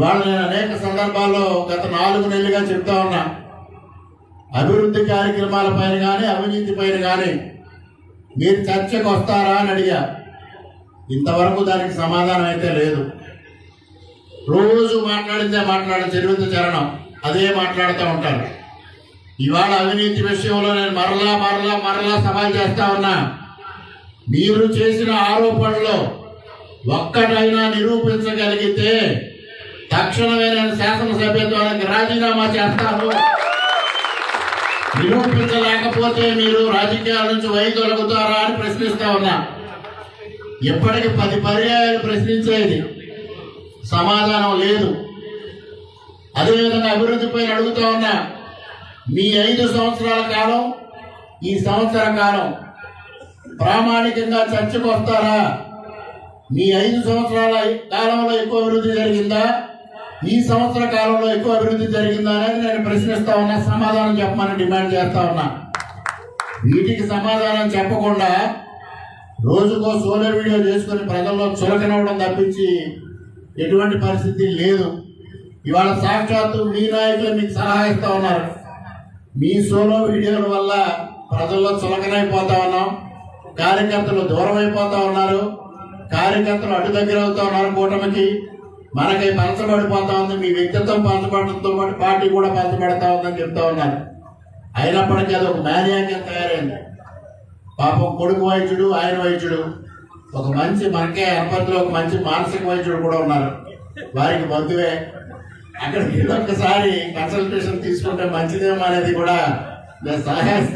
ఇవాళ నేను అనేక సందర్భాల్లో గత నాలుగు నెలలుగా చెప్తా ఉన్నా. అభివృద్ధి కార్యక్రమాల పైన కానీ అవినీతి పైన కానీ మీరు చర్చకు వస్తారా అని అడిగా. ఇంతవరకు దానికి సమాధానం అయితే లేదు. రోజు మాట్లాడిందే మాట్లాడే చరిత్ర చరణం. అదే మాట్లాడుతూ ఉంటారు. ఇవాళ అవినీతి విషయంలో నేను మరలా మరలా మరలా సవాల్ చేస్తా ఉన్నా. మీరు చేసిన ఆరోపణలో ఒక్కటైనా నిరూపించగలిగితే తక్షణమే నేను శాసనసభ్యత్వానికి రాజీనామా చేస్తాను. నిరూపించలేకపోతే మీరు రాజకీయాల నుంచి వైదొలగుతారా అని ప్రశ్నిస్తా ఉన్నా. ఇప్పటికి పది పర్యాయాలు ప్రశ్నించేది. సమాధానం లేదు. అదేవిధంగా అభివృద్ధి పైన అడుగుతా ఉన్నా మీ ఐదు సంవత్సరాల కాలం ఈ సంవత్సర కాలం ప్రామాణికంగా చర్చకు వస్తారా? మీ ఐదు సంవత్సరాల కాలంలో ఎక్కువ అభివృద్ధి జరిగిందా? ఈ సంవత్సర కాలంలో ఎక్కువ అభివృద్ధి జరిగిందా అనేది నేను ప్రశ్నిస్తా ఉన్నా సమాధానం చెప్పమని డిమాండ్ చేస్తా ఉన్నా. వీటికి సమాధానం చెప్పకుండా రోజుకో సోలర్ వీడియో చేసుకుని ప్రజల్లో చులకనవడం తప్పించి ఎటువంటి పరిస్థితి లేదు. ఇవాళ సాక్షాత్తు మీ నాయకులు మీకు సలహా ఇస్తా ఉన్నారు. మీ సోలో వీడియోల వల్ల ప్రజల్లో చులకనైపోతా ఉన్నాం. కార్యకర్తలు దూరం అయిపోతా ఉన్నారు. కార్యకర్తలు అటు దగ్గర అవుతా ఉన్నారు కూటమికి. మనకి పంచబడిపోతా ఉంది మీ వ్యక్తిత్వం పంచబడటంతో పాటు పార్టీ కూడా పంచబడతా ఉందని చెప్తా ఉన్నారు. అయినప్పటికీ అది ఒక మేనియాగా తయారైంది. పాపం కొడుకు వైద్యుడు ఆయన వైద్యుడు ఒక మంచి మనకే అనపతిలో ఒక మంచి మానసిక వైద్యుడు కూడా ఉన్నారు. వారికి బంధువే. అక్కడ ఒక్కసారి కన్సల్టేషన్ తీసుకుంటే మంచిదేమో అనేది కూడా నేను సహాయిస్తాను